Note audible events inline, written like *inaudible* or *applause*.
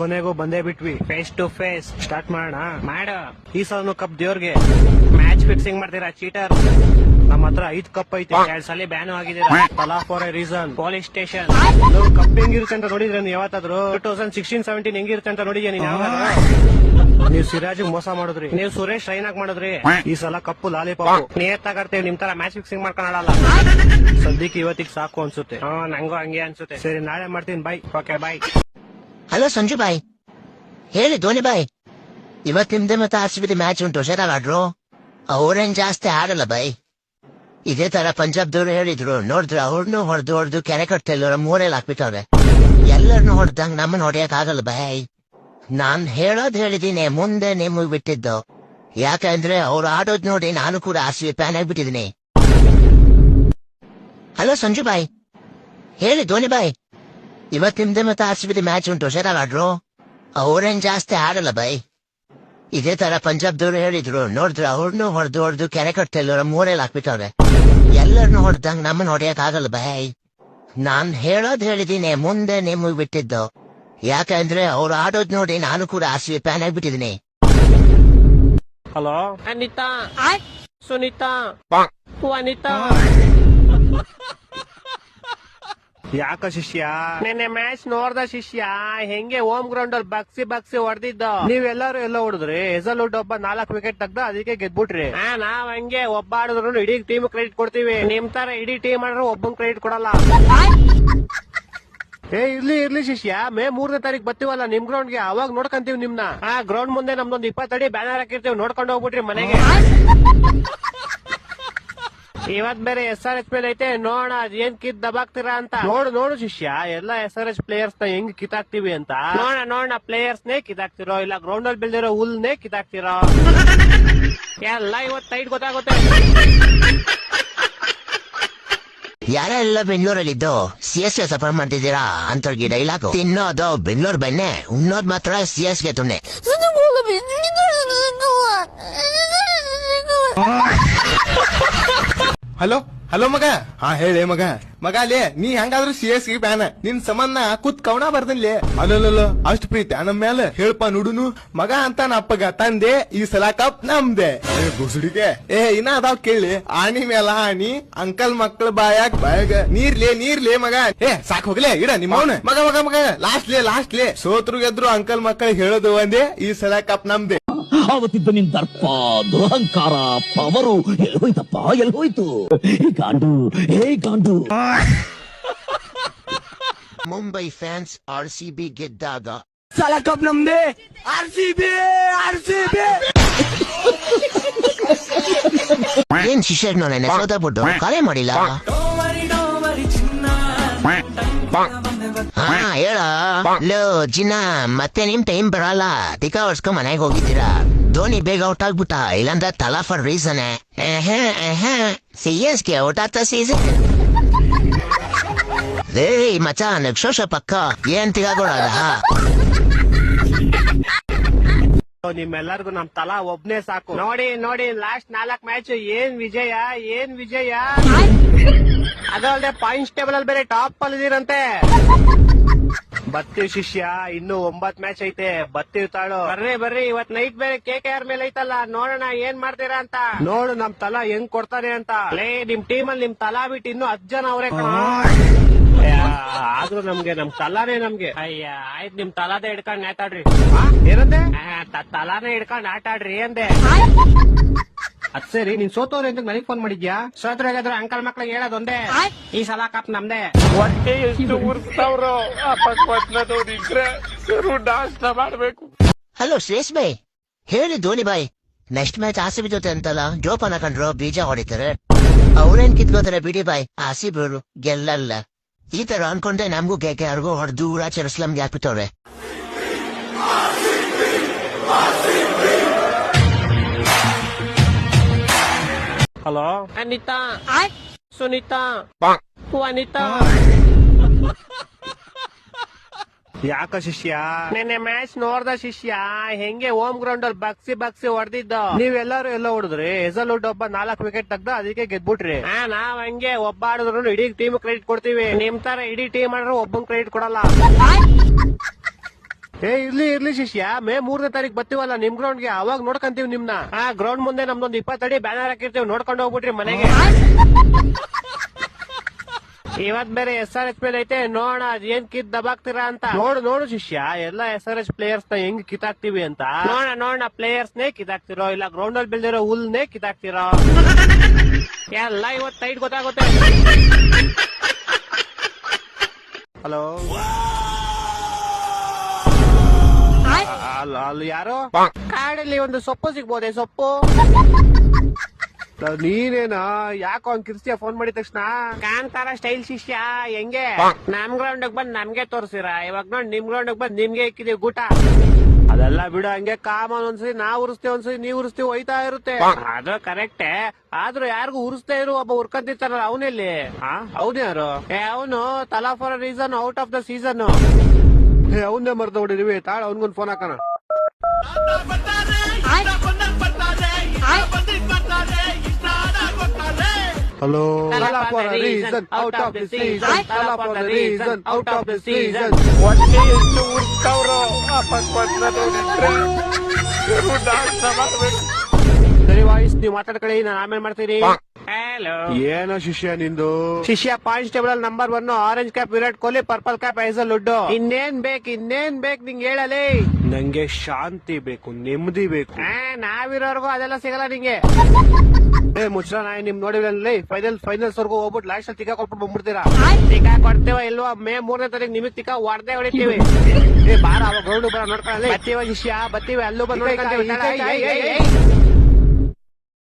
ಕೊನೆಗೂ ಬಂದೇ ಬಿಟ್ವಿ. ಫೇಸ್ ಟು ಫೇಸ್ ಸ್ಟಾರ್ಟ್ ಮಾಡೋಣ. ಮಾಡ. ಈ ಸಲ ಕಪ್ ದೇವ್ರಿಗೆ. ಮ್ಯಾಚ್ ಫಿಕ್ಸಿಂಗ್ ಮಾಡ್ತೀರಾ ಚೀಟರ್ ನಮ್ಮ ಹತ್ರ ಐದ್ ಕಪ್ ಐತಿ. ಎರಡ್ ಸಲ ಬ್ಯಾನ್ ಆಗಿದಿರ ತಲಾ ರೀಸನ್ ಪೊಲೀಸ್ ಸ್ಟೇಷನ್ ಕಪ್ ಹೆಂಗಿರುತ್ತೆ ಅಂತ ನೋಡಿದ್ರೆ ನೀವು ಯಾವತ್ತಾದ್ರು? ಟೂ ತೌಸಂಡ್ ಸಿಕ್ಸ್ಟೀನ್ ಸೆವೆಂಟೀನ್ ಹೆಂಗಿರುತ್ತೆ ಅಂತ ನೋಡಿದ್ಯಾ ನೀನ್ ಯಾವ ನೀವು ಸಿರಾಜ್ ಮೋಸ ಮಾಡಿದ್ರಿ. ನೀವು ಸುರೇಶ್ ರೈನಾಗ್ ಮಾಡಿದ್ರಿ. ಈ ಸಲ ಕಪ್ಪು ಲಾಲಿಪಾಪ್ ನೇತಾಗರ್ತೇವೆ ನಿಮ್ ತರ ಮ್ಯಾಚ್ ಫಿಕ್ಸಿಂಗ್ ಮಾಡ್ಕೊಳಲ್ಲ. ಸದ್ಯಕ್ಕೆ ಇವತ್ತಿಗೆ ಸಾಕು ಅನ್ಸುತ್ತೆ. ಹಾ, ನಂಗೂ ಹಂಗೆ ಅನ್ಸುತ್ತೆ. ಸರಿ, ನಾಳೆ ಮಾಡ್ತೀನಿ. Bye okay bye hello Sanju ಬಾಯ್. ಹೇಳಿ ಧೋನಿ ಬಾಯ್. ಇವತ್ತು ನಿಮ್ದೆ ಮತ್ತೆ ಆರ್ ಸಿ ಮ್ಯಾಚ್ ಉಂಟು ಹುಷಾರಾಗಿ ಆಡ್ರು ಅವ್ರೇನ್ ಜಾಸ್ತಿ ಆಡಲ್ಲ ಬಾಯ್. ಇದೇ ತರ ಪಂಜಾಬ್ದವ್ರು ಹೇಳಿದ್ರು, ನೋಡಿದ್ರು ಅವ್ರನ್ನೂ ಹೊಡೆದು ಹೊಡೆದು ಕೆರೆ ಕಟ್ಟೆಲ್ಲರ ಮೂರೇಲಿ ಹಾಕ್ಬಿಟ್ಟವ್ರೆ ಎಲ್ಲರನ್ನು ಹೊಡೆದಂಗ್ ನಮ್ಮನ್ನ ಹೊಡೆಯಕ್ ಆಗಲ್ಲ ಬಾಯ್. ನಾನ್ ಹೇಳೋದ್ ಹೇಳಿದೀನಿ, ಮುಂದೆ ನಿಮಗ್ ಬಿಟ್ಟಿದ್ದು. ಯಾಕಂದ್ರೆ ಅವ್ರು ಆಡೋದ್ ನೋಡಿ ನಾನು ಕೂಡ ಆರ್ ಸಿ ಬಿ ಫ್ಯಾನ್ ಆಗ್ಬಿಟ್ಟಿದೀನಿ. ಹಲೋ ಸಂಜು ಬಾಯ್. ಹೇಳಿ ಧೋನಿ ಬಾಯ್. ಇವತ್ತು ನಿಮ್ದೆ ಮತ್ತೆ ಆರ್ ಸಿ ಬಿ ಮ್ಯಾಚ್ ಉಂಟು ಹುಷಾರಾಗಿ ಆಡ್ರು? ಅವ್ರೇನ್ ಜಾಸ್ತಿ ಆಡಲ್ಲ ಬೈ. ಇದೇ ತರ ಪಂಜಾಬ್ದವ್ರು ಹೇಳಿದ್ರು ನೋಡಿದ್ರು ಅವ್ರನ್ನೂ ಹೊಡೆದು ಹೊಡೆದು ಕೆರೆ ಕಟ್ಟೆಲ್ಲರ ಮೂರೇಲಿ ಹಾಕ್ಬಿಟ್ಟವ್ರೆ. ಎಲ್ಲರನ್ನೂ ಹೊಡೆದಂಗ್ ನಮ್ಮನ್ನ ಹೊಡೆಯಕ್ ಆಗಲ್ಲ ಬೈ. ನಾನ್ ಹೇಳೋದ್ ಹೇಳಿದೀನಿ ಮುಂದೆ ನಿಮಗ್ ಬಿಟ್ಟಿದ್ದು. ಯಾಕಂದ್ರೆ ಅವ್ರು ಆಡೋದ್ ನೋಡಿ ನಾನು ಕೂಡ ಆರ್ ಪ್ಯಾನ್ ಬಿ ಫ್ಯಾನ್ ಆಗ್ಬಿಟ್ಟಿದೀನಿ. ಹಲೋ? ಅನಿತಾ. ಸುನೀತಾ. ವನಿತಾ ಯಾಕ ಶಿಷ್ಯ? ನಿನ್ನೆ ಮ್ಯಾಚ್ ನೋಡ್ದ ಶಿಷ್ಯ ಹೆಂಗೆ ಹೋಮ್ ಗ್ರೌಂಡ್ ಅಲ್ಲಿ ಬಗ್ಸಿ ಬಗ್ಸಿ ಹೊಡೆದಿದ್ದ. ನೀವೆಲ್ಲರೂ ಎಲ್ಲ ಹೊಡೆದ್ರಿ? ಹೆಸಲ್ವುಡ್ ಒಬ್ಬ ನಾಲ್ಕು ವಿಕೆಟ್ ತೆಗ್ದ ಅದಕ್ಕೆ ಗೆದ್ಬಿಟ್ರಿ. ನಾವ್ ಹಂಗೆ ಒಬ್ಬ ಆಡಿದ್ರು ಇಡೀ ಟೀಮ್ ಕ್ರೆಡಿಟ್ ಕೊಡ್ತೀವಿ. ನಿಮ್ ತರ ಇಡೀ ಟೀಮ್ ಆಡಿದ್ರು ಒಬ್ಬನ್ ಕ್ರೆಡಿಟ್ ಕೊಡಲ್ಲ. ಏ ಇರ್ಲಿ ಇರ್ಲಿ ಶಿಷ್ಯ. ಮೇ ಮೂರನೇ ತಾರೀಕು ಬರ್ತೀವಲ್ಲ ನಿಮ್ ಗ್ರೌಂಡ್ಗೆ? ಅವಾಗ ನೋಡ್ಕಂತೀವಿ ನಿಮ್ನ. ಆ ಗ್ರೌಂಡ್ ಮುಂದೆ ನಮ್ದೊಂದು ಇಪ್ಪತ್ತಡಿ ಬ್ಯಾನರ್ ಹಾಕಿರ್ತೀವಿ. ನೋಡ್ಕೊಂಡು ಹೋಗ್ಬಿಟ್ರಿ ಮನೆಗೆ. ಇವತ್ ಬೇರೆ ಎಸ್ ಆರ್ ಎಚ್ ಮೇಲೆ ಐತೆ. ನೋಡ ಅದ್ ಏನ್ ಕಿತ್ ದಬಾಕ್ತೀರಾ ಅಂತ. ನೋಡು ನೋಡು ಶಿಷ್ಯ ಎಲ್ಲ ಎಸ್ ಆರ್ ಎಚ್ ಪ್ಲೇಯರ್ಸ್ನ ಹೆಂಗ್ ಕಿತಾಕ್ತಿವಿ ಅಂತ. ನೋಡ ನೋಡ ಪ್ಲೇಯರ್ಸ್ ನೇ ಕಿತಾಕ್ತಿರೋ ಇಲ್ಲ ಗ್ರೌಂಡ್ ಅಲ್ಲಿ ಬೆಳೆದಿರೋ ಹುಲ್ನೇ ಕಿತಾಕ್ತಿರೋ ಎಲ್ಲ ಇವತ್ ಟೈಟ್ ಗೊತ್ತಾಗುತ್ತೆ. ಯಾರೆಲ್ಲ ಬೆಂಗಳೂರಲ್ಲಿದ್ದು ಸಿ ಎಸ್ಗೆ ಸಫರ್ ಮಾಡ್ತಿದ್ದೀರಾ ಅಂತವ್ರಿಗೆ ಡೈಲಾಗು ತಿನ್ನೋದು ಬೆಂಗಳೂರು ಬೆಣ್ಣೆ ಉಣ್ಣೋದ್ ಮಾತ್ರ ಸಿ ಎಸ್ಗೆ ತುಣ್ಣೆ. ಹಲೋ? ಹಲೋ ಮಗ? ಹಾ ಹೇಳಿ ಮಗ. ಮಗ ಲೇ ನೀ ಹೆಂಗಾದ್ರು ಸಿ ಎಸ್ಗೆ ಫ್ಯಾನ್ ನಿನ್ ಸಂಬಂಧ ಕೂತ್ ಕವಣ ಬರ್ದನ್ಲೇ ಅಲ್ಲಲ್ಲ ಅಷ್ಟು ಪ್ರೀತಿ ನಮ್ಮ ಮೇಲೆ ಹೇಳ್ಪ ನುಡುನು. ಮಗ ಅಂತ ಅಪ್ಪಗ ತಂದೆ ಈ ಸಲ ಕಪ್ ನಮ್ದೆ. ಏ ಗುಸುಡಿಗೆ. ಏ ಇನ್ನ ಅದಾವ್ ಕೇಳಿ. ಆಣಿ ಮೇಲ ಆಣಿ ಅಂಕಲ್ ಮಕ್ಳ ಬಾಯಾಗ ಬಾಯಾಗ. ನೀರ್ಲೇ ನೀರ್ಲೇ ಮಗ. ಏ ಸಾಕ್ ಹೋಗ್ಲೇ ಇಡ ನಿಮ್ಮ ಮಗ ಮಗ ಮಗ ಲಾಸ್ಟ್ ಲೇ ಲಾಸ್ಟ್ ಲೇ. ಸೋತ್ರು ಗೆದ್ರು ಅಂಕಲ್ ಮಕ್ಕಳಿಗೆ ಹೇಳೋದು ಒಂದೇ ಈ ಸಲ ಕಪ್ ನಮ್ದೆ. ಆವತ್ತಿದ್ದ ನಿನ್ ದರ್ಪ ದುರಹಂಕಾರ ಪವರು. ಹೋಯ್ತಪ್ಪ ಎಲ್ಲಿ ಹೋಯ್ತು? ಈ ಗಾಂಡು ಹೇ ಗಾಂಡು. Mumbai fans R C B ಗೆದ್ದಾಗ. ಸಲ ಕಪ್ ನಮ್ದೆ. R C B R C B ಏನ್ ಶಿಷ್ಯರ್ ನನ್ನ ಸೋತಬಿಟ್ಟು ಕರೆ ಮಾಡಿಲ್ಲ? ಹಾ ಹೇಳ. ಲೋ ಜಿನ್ನ ಮತ್ತೆ ನಿಮ್ ಟೈಮ್ ಬರಲ್ಲ. ಟಿಕಾ ಹೊಡ್ಸ್ಕೊಂಡ್ ಮನೆಗೆ ಹೋಗಿದ್ದೀರಾ? ಧೋನಿ ಬೇಗ ಔಟ್ ಆಗ್ಬಿಟ್ಟ. ಇಲ್ಲಾಂದ್ರೆ ತಲಾ ಫಾರ್ ರೀಸನ್ ಸಿ ಎಸ್ಗೆ ಔಟ್ ಆಗ್ತಾ ಸೀಸನ್ ಏ ಮಚ ನಕ್ಷೋಶ ಪಕ್ಕ. ಏನ್ ತಿಗಾಗೋಡದ ನಿಮ್ಮೆಲ್ಲರಿಗೂ ನಮ್ ತಲಾ ಒಬ್ನೇ ಸಾಕು. ನೋಡಿ ನೋಡಿ ಲಾಸ್ಟ್ ನಾಲ್ಕ್ ಮ್ಯಾಚ್ ಏನ್ ವಿಜಯ ಏನ್ ವಿಜಯ? ಅದಲ್ಲದೆ ಪಾಯಿಂಟ್ಸ್ ಟೇಬಲ್ ಅಲ್ಲಿ ಬೇರೆ ಟಾಪ್ ಅಲ್ಲಿ ಇದೀರಂತೆ ಬತ್ತೀವ್ ಶಿಷ್ಯ ಇನ್ನು ಒಂಬತ್ ಮ್ಯಾಚ್ ಐತೆ. ಬತ್ತಿ ತಾಳು. ಬರ್ರಿ ಬರ್ರಿ ಇವತ್ ನೈಟ್ ಬೇರೆ ಕೆ ಕೆ ಆರ್ ಮೇಲೆ ಐತಲ್ಲ ನೋಡೋಣ ಏನ್ ಮಾಡ್ತೀರಾ ಅಂತ. ನೋಡು ನಮ್ ತಲಾ ಹೆಂಗ್ ಕೊಡ್ತಾರೆ ಅಂತ. ಲೇ ನಿಮ್ ಟೀಮ್ ಅಲ್ಲಿ ನಿಮ್ ತಲಾ ಬಿಟ್ಟು ಇನ್ನು ಹತ್ ಜನ ಅವ್ರೆ ಆದ್ರೂ ನಮ್ಗೆ ನಮ್ ತಲಾನೇ ನಮ್ಗೆ. ಅಯ್ಯ ಆಯ್ತ್ ನಿಮ್ ತಲಾದೇ ಹಿಡ್ಕೊಂಡ್ ಆಟಾಡ್ರಿ. ಏನಂದೆ? ತ- ತಲಾನೇ ಹಿಡ್ಕೊಂಡ್ ಆಟಾಡ್ರಿ ಅಂದೆ. *laughs* ಅದ್ ಸರಿ ನೀನ್ ಸೋತವ್ರೆ ಅಂತ ನನಗ್ ಫೋನ್ ಮಾಡಿದ್ಯಾ? ಸೋತ್ರಾಗಾದ್ರೆ ಅಂಕಲ್ ಮಕ್ಳಿಗೆ ಹೇಳೋದೊಂದೇ? ಈ ಸಲ ಕಪ್ ನಮ್ದೇ. ಹೊಟ್ಟೆ ಎಷ್ಟು ಇದ್ರೆ ನಾಷ್ಟ ಮಾಡ್ಬೇಕು. ಹಲೋ ಶ್ರೇಷ್ ಬೈ. ಹೇಳಿ ಧೋನಿ ಬಾಯ್. Next match R C B ಜೊತೆ ಅಂತಲ್ಲ ಜೋಪಾನ ಕಂಡ್ರು ಬೀಜ ಹೊಡಿತಾರೆ. ಅವ್ರೇನ್ ಕಿತ್ಕೋತಾರೆ ಬಿಡಿ ಬಾಯ್ ಆಸಿಬಿರು ಗೆಲ್ಲಲ್ಲ. ಈ ತರ ಅನ್ಕೊಂಡೆ ನಮ್ಗೂ ಕೆ ಯಾರಿಗೂ ಹೊಡೆದು ದೂರ ಚೆರಸ್ಲಂಗೆ ಹಾಕ್ಬಿಟ್ಟವ್ರೆ. ಹಲೋ ಅನಿತಾ ಸುನೀತಾ ವನಿತಾ ಯಾಕ ಶಿಷ್ಯ? ನಿನ್ನೆ ಮ್ಯಾಚ್ ನೋಡ್ದ ಶಿಷ್ಯ ಹೆಂಗೆ ಹೋಮ್ ಗ್ರೌಂಡ್ ಅಲ್ಲಿ ಬಗ್ಸಿ ಬಗ್ಸಿ ಹೊಡೆದಿದ್ದ. ನೀವೆಲ್ಲರೂ ಎಲ್ಲ ಹೊಡೆದ್ರಿ? ಹೆಸಲ್ವುಡ್ ಒಬ್ಬ ನಾಲ್ಕು ವಿಕೆಟ್ ತೆಗ್ದ ಅದಕ್ಕೆ ಗೆದ್ಬಿಟ್ರಿ. ಹಾ ನಾವ್ ಹಂಗೆ ಒಬ್ಬ ಆಡಿದ್ರು ಇಡೀ ಟೀಮ್ ಕ್ರೆಡಿಟ್ ಕೊಡ್ತೀವಿ. ನಿಮ್ ತರ ಇಡೀ ಟೀಮ್ ಆಡಿದ್ರು ಒಬ್ಬನ್ ಕ್ರೆಡಿಟ್ ಕೊಡಲ್ಲ. *laughs* ಏ, ಇರ್ಲಿ ಇರ್ಲಿ ಶಿಷ್ಯ. ಮೇ ಮೂರನೇ ತಾರೀಕು ಬರ್ತೀವಲ್ಲ, ನಿಮ್ ಗ್ರೌಂಡ್ಗೆ. ಅವಾಗ ನೋಡ್ಕಂತೀವಿ ನಿಮ್ನ. ಆ ಗ್ರೌಂಡ್ ಮುಂದೆ ನಮ್ದೊಂದು ಇಪ್ಪತ್ತಡಿ ಬ್ಯಾನರ್ ಹಾಕಿರ್ತೀವಿ, ನೋಡ್ಕೊಂಡು ಹೋಗ್ಬಿಟ್ರಿ ಮನೆಗೆ. ಇವತ್ ಬೇರೆ ಎಸ್ ಆರ್ ಎಚ್ ಮೇಲೆ ಐತೆ, ನೋಡ, ಏನ್ ಕಿತ್ ದಬಾಕ್ತೀರಾ ಅಂತ. ನೋಡು ನೋಡು ಶಿಷ್ಯ, ಎಲ್ಲ ಎಸ್ ಆರ್ ಎಚ್ ಪ್ಲೇಯರ್ಸ್ನ ಹೆಂಗ್ ಕಿತ್ತಾಕ್ತಿವಿ ಅಂತ. ನೋಡ ನೋಡ ಪ್ಲೇಯರ್ಸ್ ನೇ ಕಿತ್ತಾಕ್ತಿರೋ, ಇಲ್ಲ ಗ್ರೌಂಡ್ ಅಲ್ಲಿ ಬೆಳೆದಿರೋ ಹುಲ್ನೇ ಕಿತ್ತಾಕ್ತಿರೋ. ಎಲ್ಲ ಇವತ್ ಟೈಟ್ ಗೊತ್ತಾಗುತ್ತೆ. ಹಲೋ ಅಲ್ಲ ಅಲ್ಲಿ ಯಾರು? ಕಾಡಲ್ಲಿ ಒಂದು ಸೊಪ್ಪು ಸಿಗ್ಬೋದೆ ಸೊಪ್ಪು? ನೀನೇನಾ? ಯಾಕೋ ಅವ್ನ್ ಕಿರ್ಸ್ತಿಯ ಫೋನ್ ಮಾಡಿದ ತಕ್ಷಣ? ಕಾಂತಾರ ಸ್ಟೈಲ್ ಶಿಷ್ಯ ಹೆಂಗೆ? ನಮ್ ಗ್ರೌಂಡ್ ಬಂದ್ ನಮ್ಗೆ ತೋರ್ಸಿರ? ಇವಾಗ ನೋಡ್ ನಿಮ್ ಗ್ರೌಂಡ್ ಬಂದ್ ನಿಮ್ಗೆ ಇಕ್ಕಿದೀವಿ ಗೂಟ. ಅದೆಲ್ಲ ಬಿಡು ಹಂಗೆ ಕಾಮನ್ ಒಂದ್ಸರಿ ನಾವ್ ಉರಿಸ್ತೀವಿ ಒಂದ್ಸರಿ ನೀವ್ ಉರಿಸ್ತೀವಿ ಹೋಯ್ತಾ ಇರುತ್ತೆ. ಅದು ಕರೆಕ್ಟೇ ಆದ್ರೂ ಯಾರಿಗೂ ಉರಿಸ್ತಾ ಇರು ಒಬ್ಬ ಉರ್ಕಂತಿರ್ತಾರಲ್ಲ ಅವನಲ್ಲಿ? ಅವನು ಯಾರು ಏ ಅವನು Thala for reason out of the season ಏ ಅವನ್ನೇ ಮರ್ತ ಹೊಡಿದೀವಿ ತಾಳ ಅವನ್ಗೊಂದು ಫೋನ್ ಹಾಕೋಣ. Hello. Reason out of the season. ಹೊಟ್ಟೆ ಎಷ್ಟು ಉರ್ಕವ್ರು ಸರಿ ವಾಯ್ಸ್ ನೀವು ಮಾತಾಡ್ಕೊಳ್ಳಿ ನಾನು ಆಮೇಲೆ ಮಾಡ್ತೀನಿ. ಹಲೋ ಏನೋ ಶಿಷ್ಯ ನಿಂದು? ಶಿಷ್ಯ constable number one orange cap Virat Kohli purple cap ಐಸಲ್ ಲುಡ್ಡು. ಇನ್ನೇನ್ ಬೇಕು ಇನ್ನೇನ್ ಬೇಕು ನಿಂಗೆ ಹೇಳಲಿ? ನಂಗೆ ಶಾಂತಿ ಬೇಕು ನೆಮ್ಮದಿ ಬೇಕು. ನಾವಿರೋರ್ಗು ಅದೆಲ್ಲ ಸಿಗಲ್ಲ ನಿಂಗೆ. ಏ ಮುಚ್ಚಲ ನಾಯಿ ನಿಮ್ ನೋಡಿಲ್ಲ ಫೈನಲ್ ಫೈನಲ್ಸ್ ವರ್ಗು ಹೋಗ್ಬಿಟ್ಟು ಲಾಸ್ಟ್ ಅಲ್ಲಿ ತಿಕ್ಕ ಕೊಟ್ಬಿಟ್ಟು ಬಂದ್ಬಿಡ್ತೀರಾ? ತಿಕ್ಕ ಕೊಡ್ತೇವ ಇಲ್ವಾ ಮೇ ಮೂರನೇ ತಾರೀಕು ನಿಮಗ್ ತಿಕ್ಕ ಹೊಡೆದೇ ಹೊಡಿತೀವಿ. ಏ ಬಾರ ಅವಾಗ ಗ್ರೌಂಡ್ ಬರ ನೋಡ್ಕೊಳ್ಳಿ ಬತ್ತೀವ ಶಿಷ್ಯ ಬತ್ತೀವಿ ಅಲ್ಲೂ ಬಂದು ನೋಡ್ಕೊಂತೀವಿ.